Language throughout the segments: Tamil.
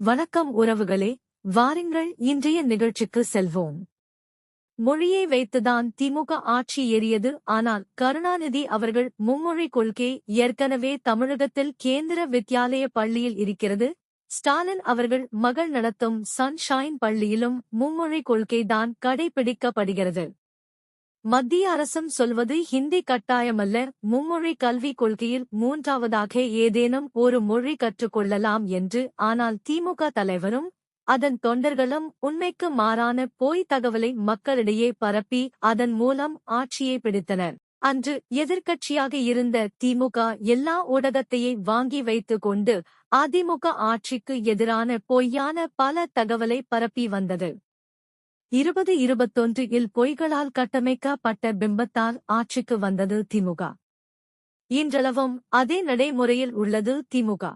வணக்கம் உறவுகளே வாருங்கள் இன்றைய நிகழ்ச்சிக்கு செல்வோம். மொழியை வைத்துதான் திமுக ஆட்சி ஏறியது ஆனால் கருணாநிதி அவர்கள் மும்மொழி கொள்கை ஏற்கனவே தமிழகத்தில் கேந்திர வித்யாலய பள்ளியில் இருக்கிறது ஸ்டாலின் அவர்கள் மகள் நடத்தும் சன்ஷைன் பள்ளியிலும் மும்மொழி கொள்கைதான் கடைபிடிக்கப்படுகிறது. மத்திய அரசும் சொல்வது ஹிந்தி கட்டாயமல்ல. மும்மொழி கல்விக் கொள்கையில் மூன்றாவதாக ஏதேனும் ஒரு மொழி கற்றுக்கொள்ளலாம் என்று ஆனால் திமுக தலைவரும் அதன் தொண்டர்களும் உண்மைக்கு மாறான போய் தகவலை மக்களிடையே பரப்பி அதன் மூலம் ஆட்சியை பிடித்தனர். அன்று எதிர்க்கட்சியாக இருந்த திமுக எல்லா ஊடகத்தையே வாங்கி வைத்துக் கொண்டு அதிமுக ஆட்சிக்கு எதிரான பொய்யான பல தகவலை பரப்பி வந்தது. இருபது இருபத்தொன்று இல் பொய்களால் கட்டமைக்கப்பட்ட பிம்பத்தால் ஆட்சிக்கு வந்தது திமுக. இன்றளவும் அதே நடைமுறையில் உள்ளது திமுக.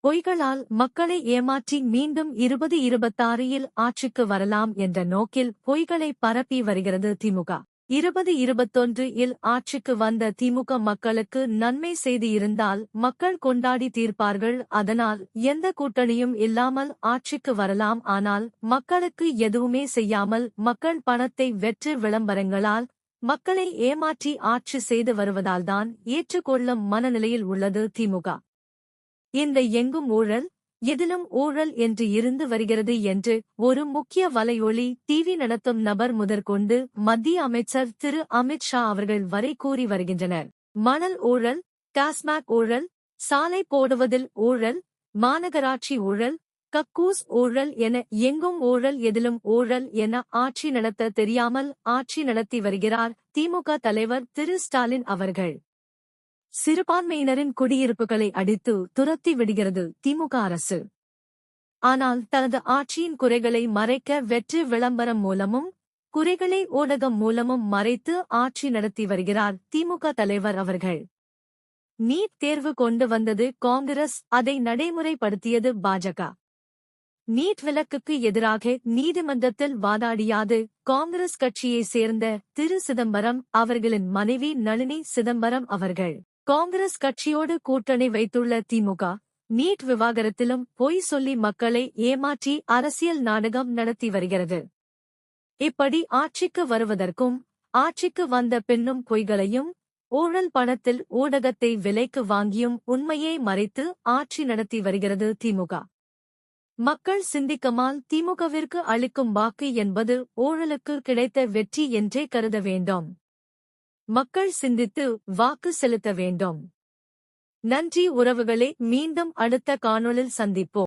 பொய்களால் மக்களை ஏமாற்றி மீண்டும் இருபது இருபத்தாறில் ஆட்சிக்கு வரலாம் என்ற நோக்கில் பொய்களை பரப்பி வருகிறது திமுக. இருபது இருபத்தொன்று இல் ஆட்சிக்கு வந்த திமுக மக்களுக்கு நன்மை செய்து இருந்தால் மக்கள் கொண்டாடி தீர்ப்பார்கள். அதனால் எந்த கூட்டணியும் இல்லாமல் ஆட்சிக்கு வரலாம். ஆனால் மக்களுக்கு எதுவுமே செய்யாமல் மக்கள் பணத்தை வெற்று விளம்பரங்களால் மக்களை ஏமாற்றி ஆட்சி செய்து வருவதால்தான் ஏற்றுக்கொள்ளும் மனநிலையில் உள்ளது திமுக. இந்த எங்கும் ஊழல் எதிலும் ஊழல் என்று இருந்து வருகிறது என்று ஒரு முக்கிய வலையொலி டிவி நடத்தும் நபர் முதற்கொண்டு மத்திய அமைச்சர் திரு. அமித் ஷா அவர்கள் வரை கூறி வருகின்றனர். மணல் ஊழல் டாஸ்மாக் ஊழல் சாலை போடுவதில் ஊழல் மாநகராட்சி ஊழல் கக்கூஸ் ஊழல் என எங்கும் ஊழல் எதிலும் ஊழல் என ஆட்சி நடத்த தெரியாமல் ஆட்சி நடத்தி வருகிறார் திமுக தலைவர் திரு. ஸ்டாலின் அவர்கள். சிறுபான்மையினரின் குடியிருப்புகளை அடித்து துரத்தி விடுகிறது திமுக அரசு. ஆனால் தனது ஆட்சியின் குறைகளை மறைக்க வெற்றி விளம்பரம் மூலமும் குறைகளை ஊடகம் மூலமும் மறைத்து ஆட்சி நடத்தி வருகிறார் திமுக தலைவர் அவர்கள். நீட் தேர்வு கொண்டு வந்தது காங்கிரஸ் அதை நடைமுறைப்படுத்தியது பாஜக. நீட் விலக்குக்கு எதிராக நீதிமன்றத்தில் வாதாடியாது காங்கிரஸ் கட்சியைச் சேர்ந்த திரு சிதம்பரம் அவர்களின் மனைவி நளினி சிதம்பரம் அவர்கள். காங்கிரஸ் கட்சியோடு கூட்டணி வைத்துள்ள திமுக நீட் விவாகரத்திலும் பொய் சொல்லி மக்களை ஏமாற்றி அரசியல் நாடகம் நடத்தி வருகிறது. இப்படி ஆட்சிக்கு வருவதற்கும் ஆட்சிக்கு வந்த பெண்ணும் பொய்களையும் ஊழல் பணத்தில் ஊடகத்தை விலைக்கு வாங்கியும் உண்மையை மறைத்து ஆட்சி நடத்தி வருகிறது திமுக. மக்கள் சிந்திக்கமால் திமுகவிற்கு அளிக்கும் வாக்கு என்பது ஊழலுக்கு கிடைத்த வெற்றி என்றே கருத வேண்டும். மக்கள் சிந்தித்து வாக்கு செலுத்த வேண்டும். நன்றி உறவுகளே மீண்டும் அடுத்த காணொளில் சந்திப்போம்.